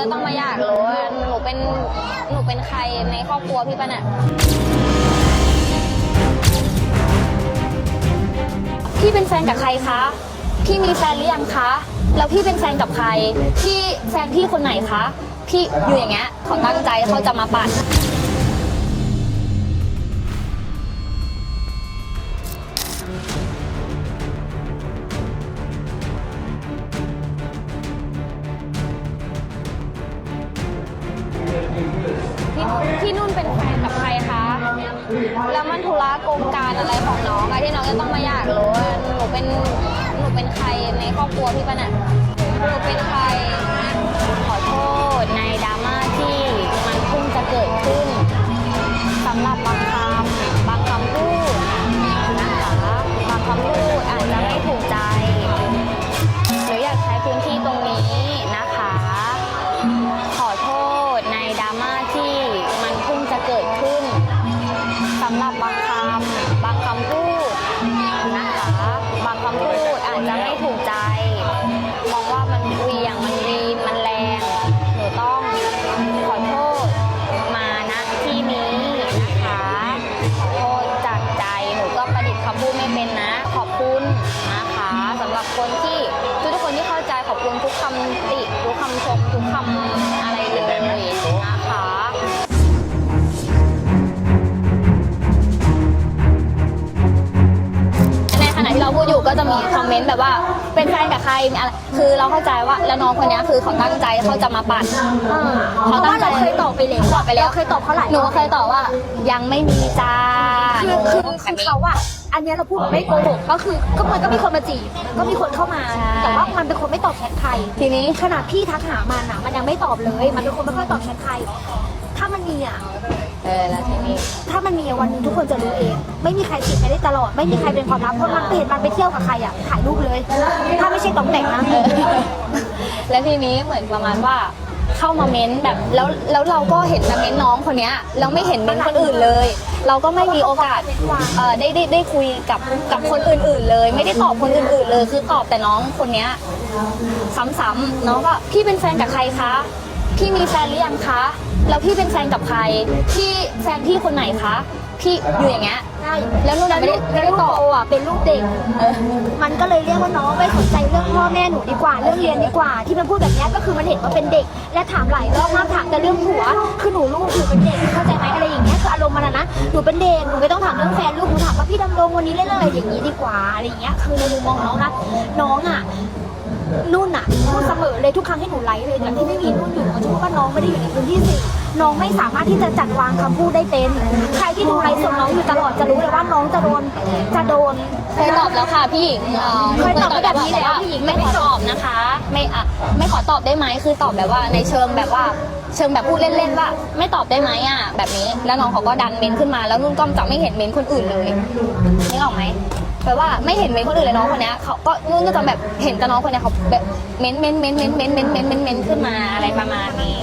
จะต้องมาอยากรู้ว่าหนูเป็นหนูเป็นใครในครอบครัวพี่ปะเนี่ยพี่เป็นแฟนกับใครคะ พี่มีแฟนหรือยังคะ แล้วพี่เป็นแฟนกับใคร พี่แฟนพี่คนไหนคะ พี่อยู่อย่างเงี้ยเขาตั้งใจเขาจะมาปัด พี่ที่นุ่นเป็นแฟนกับใครคะ แล้วมันธุระโกงการอะไรของน้องอะที่น้องจะต้องมาอยากรู้ว่าหนูเป็นหนูเป็นใครในครอบครัวพี่ปะเนี่ยหนูเป็นใครขอโทษใน เหวียงมันวีนมันแรงหนูต้องขอโทษมาณที่นี้นะคะขอโทษจากใจหนูก็ประดิษฐ์คำพูดไม่เป็นนะ ขอบคุณนะคะสำหรับคนที่ทุกๆคนที่เข้าใจขอบคุณทุกคำติทุกคำชมทุกคำอะไรเลยนะคะในขณะที่เราพูดอยู่ก็จะมีค เมนต์แบบว่าเป็นแฟนกับใครมีอะไร คือเราเข้าใจว่าแล้วน้องคนเนี้ยคือเขาตั้งใจเขาจะมาปั่นเพราะว่าเราเคยตอบไปแล้วตอบไปแล้วเราเคยตอบเขาหลายหนูก็เคยตอบว่ายังไม่มีจ้าคือคือคือเขาอะอันเนี้ยเราพูดแบบไม่โกหกก็คือก็มันก็มีคนมาจีบก็มีคนเข้ามา แต่ว่ามันเป็นคนไม่ตอบแชทใครทีนี้ขนาดพี่ทักหามันอะมันยังไม่ตอบเลย มันเป็นคนไม่ค่อยตอบแชทใครถ้ามันมีอะ เออแล้วทีนี้ ถ้ามันมีอะวันหนึงทุกคนจะรู้เอง ไม่มีใครปิดไม่ได้ตลอด ไม่มีใครเป็นความลับเพราะมันเห็นมันไปเที่ยวกับใครอะถ่ายรูปเลย ถ้าไม่ใช่ตองแต่งนะ เออแล้วทีนี้เหมือนประมาณว่าเข้ามาเม้นแบบแล้วแล้วเราก็เห็นแต่เม้นน้องคนเนี้ยเราไม่เห็นเม้นคนอื่นเลย เราก็ไม่มีโอกาสเออได้ได้ได้คุยกับกับคนอื่น ๆ เลย ไม่ได้ตอบคนอื่น ๆ เลย คือตอบแต่น้องคนเนี้ยซ้ำๆน้องก็พี่เป็นแฟนกับใครคะ พี่มีแฟนหรือยังคะ แล้วพี่เป็นแฟนกับใคร พี่แฟนพี่คนไหนคะ พี่อยู่อย่างเงี้ย ใช่แล้วนุ่นไม่ได้ไม่ได้ตอบโอะเป็นลูกเด็ก เออ มันก็เลยเรียกว่าน้องไม่สนใจเรื่องพ่อแม่หนูดีกว่าเรื่องเรียนดีกว่า ที่มันพูดแบบเนี้ยก็คือมันเห็นว่าเป็นเด็ก และถามหลายรอบมากถามแต่เรื่องผัว คือหนูลูกหนูเป็นเด็กเข้าใจไหมอะไรอย่างเงี้ยคืออารมณ์มันอะนะหนูเป็นเด็กหนูไม่ต้องถามเรื่องแฟนลูกหนูถามว่าพี่ดำรงวันนี้เล่นอะไรอย่างนี้ดีกว่าอะไรอย่างเงี้ยคือในมุมมองของน้องนะน้องอะ นุ่นอะพูดเสมอเลยทุกครั้งที่หนูไลฟ์เลยจากที่ไม่มีนุ่นอยู่หนูก็จะพูดว่าน้องไม่ได้อยู่ในพื้นที่สื่น้องไม่สามารถที่จะจัดวางคำพูดได้เป็น ใครที่ดูไลฟ์สดน้องอยู่ตลอดจะรู้เลยว่าน้องจะโดนจะโดน เคยตอบแล้วค่ะพี่หญิงอ่อเคยตอบแบบนี้แล้วพี่หญิงไม่ขอตอบนะคะ ไม่อะไม่ขอตอบได้ไหมคือตอบแบบว่าในเชิงแบบว่า เชิงแบบพูดเล่นๆว่า ไม่ตอบได้ไหมอะแบบนี้ แล้วน้องเขาก็ดันเมนขึ้นมาแล้วนุ่นก็จะไม่เห็นเมนคนอื่นเลยนึกออกไหม แปลว่าไม่เห็นเมนคนอื่นเลยน้องคนเนี้ยเขาก็นุ่นก็จะแบบเห็นแต่น้องคนเนี้ยเขาแบบเมนเมนเมนเมนเมนเมนเมนเมนเมนขึ้นมาอะไรประมาณนี้